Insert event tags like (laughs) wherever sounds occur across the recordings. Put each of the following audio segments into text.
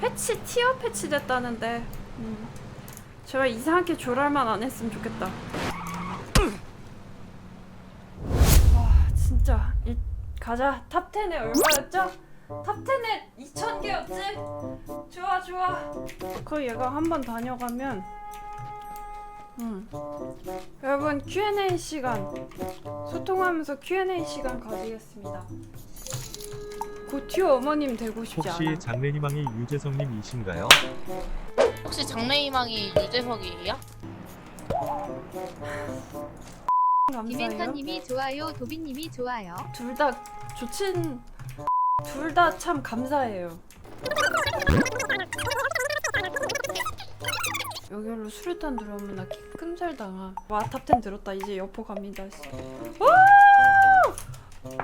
패치 티어 패치 됐다는데 음. 제발 이상하게 조랄만 안 했으면 좋겠다 와 진짜 이, 가자 탑 10에 얼마였죠? 탑 10에 2,000개였지? 좋아 좋아 그 얘가 한 번 다녀가면 음. 여러분 Q&A 시간 소통하면서 Q&A 시간 가지겠습니다 고티오 어머님 되고 싶지 혹시 않아 장래희망이 유재성님이신가요? 혹시 장래희망이 유재석이에요? 감사해요 김앤터님이 좋아요, 도비님이 좋아요. 둘 다 좋진 둘 다 참 감사해요. 여기로 수류탄 들어오면 나 끔살 당하. 와 탑텐 들었다. 이제 여포 갑니다. 씨. 와! 이거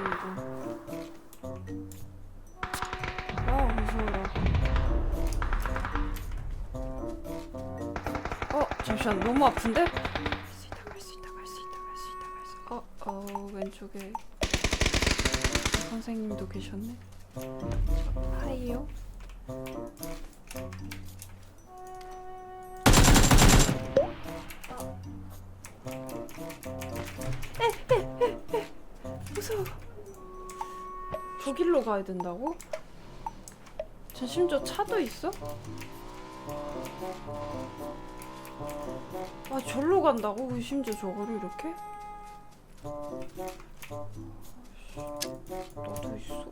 이거. 잠시만 너무 아픈데? 갈수 있다 갈 수 있다 갈 수 있다 갈 수 있다 갈 수 있다. 어, 어 왼쪽에 선생님도 계셨네. 하이요. 에에에에 무서워. 저 길로 가야 된다고? 저 심지어 차도 있어? 아 절로 간다고? 그 심지어 저거를 이렇게? 나도 있어.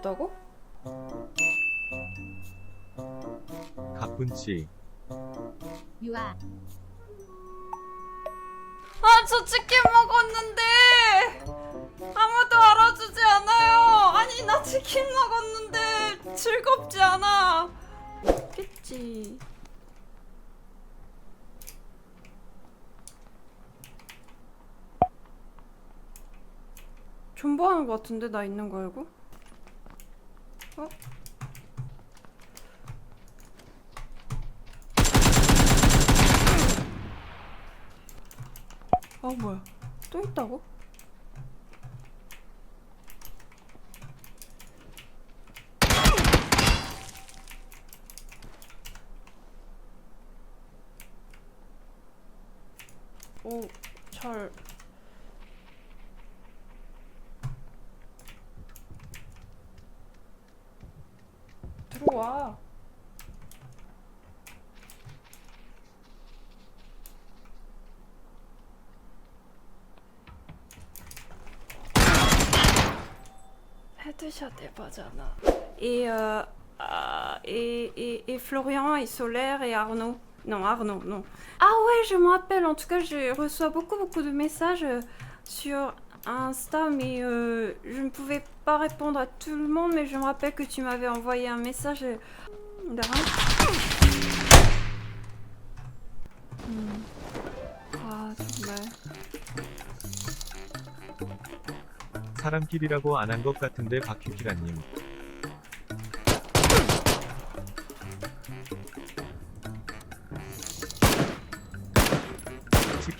종료됐다고? 가뿐치 유아, 아, 저 치킨 먹었는데 아무도 알아주지 않아요. 아니, 나 치킨 먹었는데 즐겁지 않아. 없겠지. 존버하는 것 같은데 나 있는 거 알고? 어? 아 뭐야? 또 있다고? 오, 잘. 들어와. 헤드샷 해봐잖아. Et, euh, euh, et, et, et Florian et Solaire et Arnaud. Non, Arnaud, non. Ah ouais, je me rappelle. En tout cas, je reçois beaucoup, beaucoup de messages euh, sur Insta, mais euh, je ne pouvais pas répondre à tout le monde. Mais je me rappelle que tu m'avais envoyé un message. euh, D'accord Hmm. Ah, 정말. 사람끼리라고 안 한 것 같은데 박hy키라님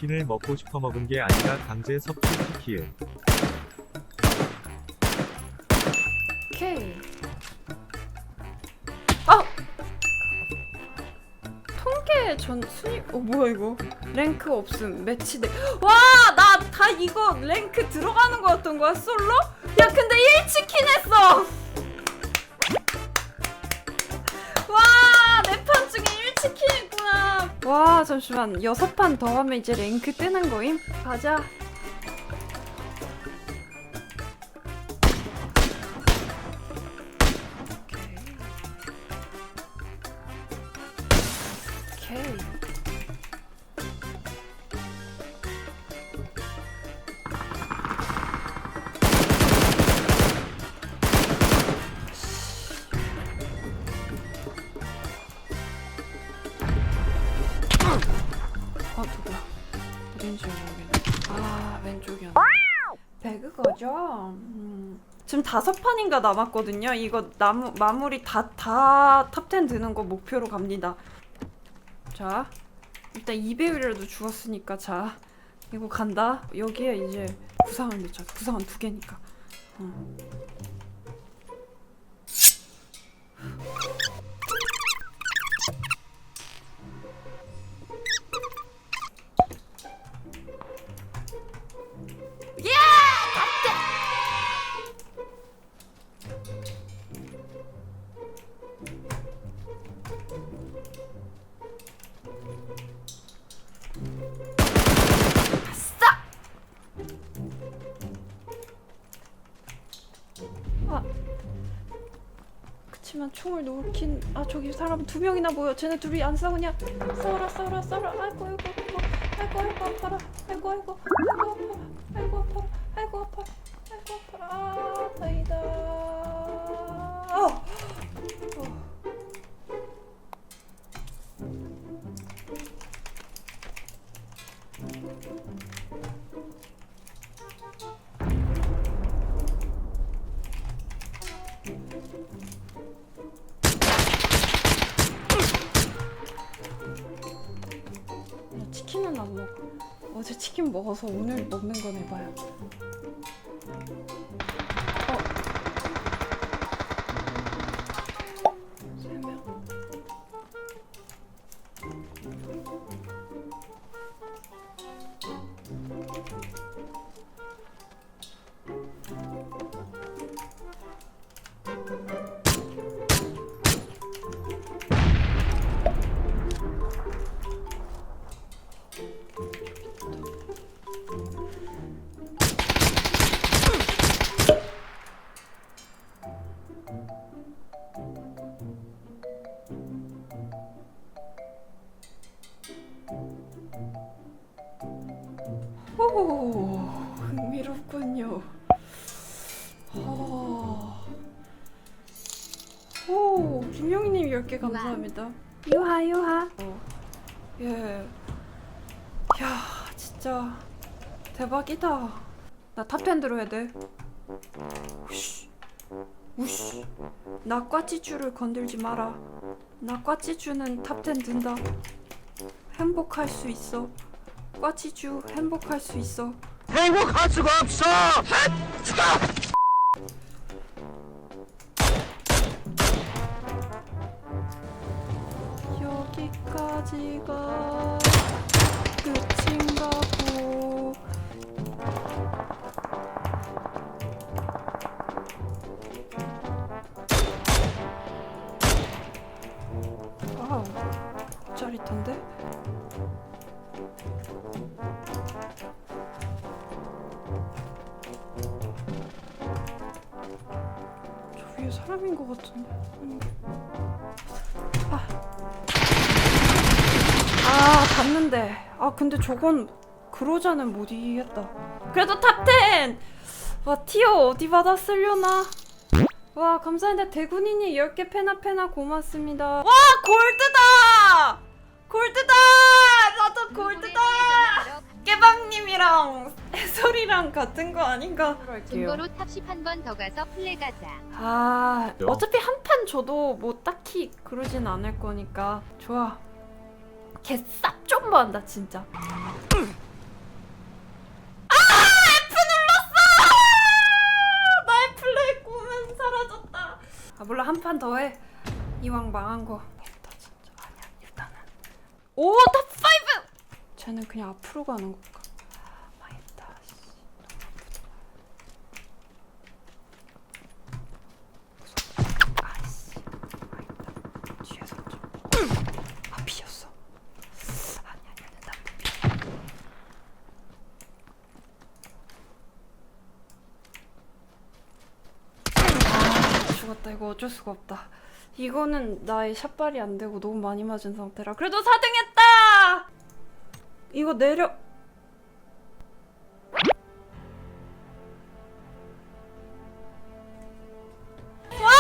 치킨을 먹고 싶어 먹은 게 아니라 강제 섭취 키키을 오케이. 아! 통계 전 순위 어 뭐야 이거? 랭크 없음 매치돼. 와, 나 다 이거 랭크 들어가는 거였던 거야 솔로? 야, 근데 1 치킨 했어. 와, 내판 중에 1치킨 했구나. 와 잠시만 여섯 판 더 하면 이제 랭크 뜨는 거임? 가자 거죠? 음. 지금 다섯 판인가 남았거든요. 이거 나무 마무리 다 다 탑10 드는 거 목표로 갑니다. 자 일단 2배율이라도 죽었으니까 자 이거 간다. 여기에 이제 구상을 넣자. 구상은 두 개니까. 어. 그치만 총을 놓긴 아 저기 사람 두 명이나 보여. 쟤네 둘이 안 싸우냐 싸워라 싸워라 싸워라. 아이고 아이고 아이고 아이고 아파라. 아이고 아이고 아이고 아이고 아파라. 아이고 아파라. 아이고 아파라. 아 다행이다 먹어서 오늘 먹는 건 해봐요. 오, 흥미롭군요. 어. 오, 김영희님 10개 감사합니다. 유하, 유하. 어. 예. 야, 진짜 대박이다. 나 탑10 들어야 돼. 우씨. 우씨. 나 꽈찌쭈를 건들지 마라. 나 꽈찌쭈는 탑10 든다. 행복할 수 있어. 꽈치주 행복할 수 있어. 행복할 수가 없어. 저 위에 사람인 것 같은데. 음. 아. 아, 봤는데. 아, 근데 저건 그로자는 못 이기겠다. 그래도 탑10! 와, 티어 어디 받았으려나? 와, 감사합니다. 대군이니 10개 페나 페나 고맙습니다. 와! 골드다! 같은 거 아닌가? 중고로 탑10 한번 더 가서 플레 가자. 아 어차피 한 판 줘도 뭐 딱히 그러진 않을 거니까. 좋아. 개쌉 좀 한다 진짜. 아 F 눌렀어! 나의 플레이 꿈은 사라졌다. 아 몰라 한 판 더 해. 이왕 망한 거. 없다 진짜 아니야 일단은. 오탑 5 쟤는 그냥 앞으로 가는 건가 망했다 씨. 아이씨 망했다 뒤에서 좀 아, 비었어 죽었다. 이거 어쩔 수가 없다. 이거는 나의 샷발이 안 되고 너무 많이 맞은 상태라. 그래도 4등 했다! 이거 내려. 와!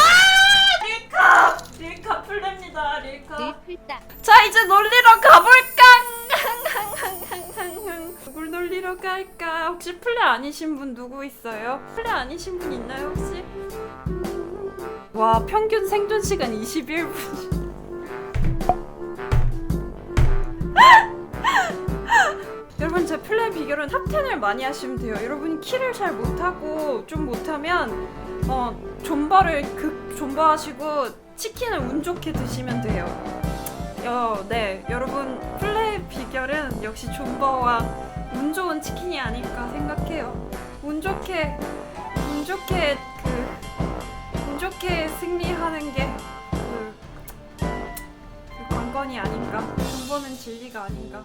릴카! 릴카 풀립니다. 릴카. 늘 풀다. 자 이제 놀리러 가볼까? 누굴 놀리러 갈까? 혹시 플레 아니신 분 누구 있어요? 플레 아니신 분 있나요 혹시? 와 평균 생존 시간 21분. (laughs) 여러분 제 플레이 비결은 탑10을 많이 하시면 돼요. 여러분이 킬을 잘 못하고 좀 못하면 어 존버를 극 존버하시고 치킨을 운 좋게 드시면 돼요. 어, 네, 여러분 플레이 비결은 역시 존버와 운 좋은 치킨이 아닐까 생각해요. 운 좋게 운 좋게 그운 좋게 승리하는 게 그 그 관건이 아닌가. 존버는 진리가 아닌가.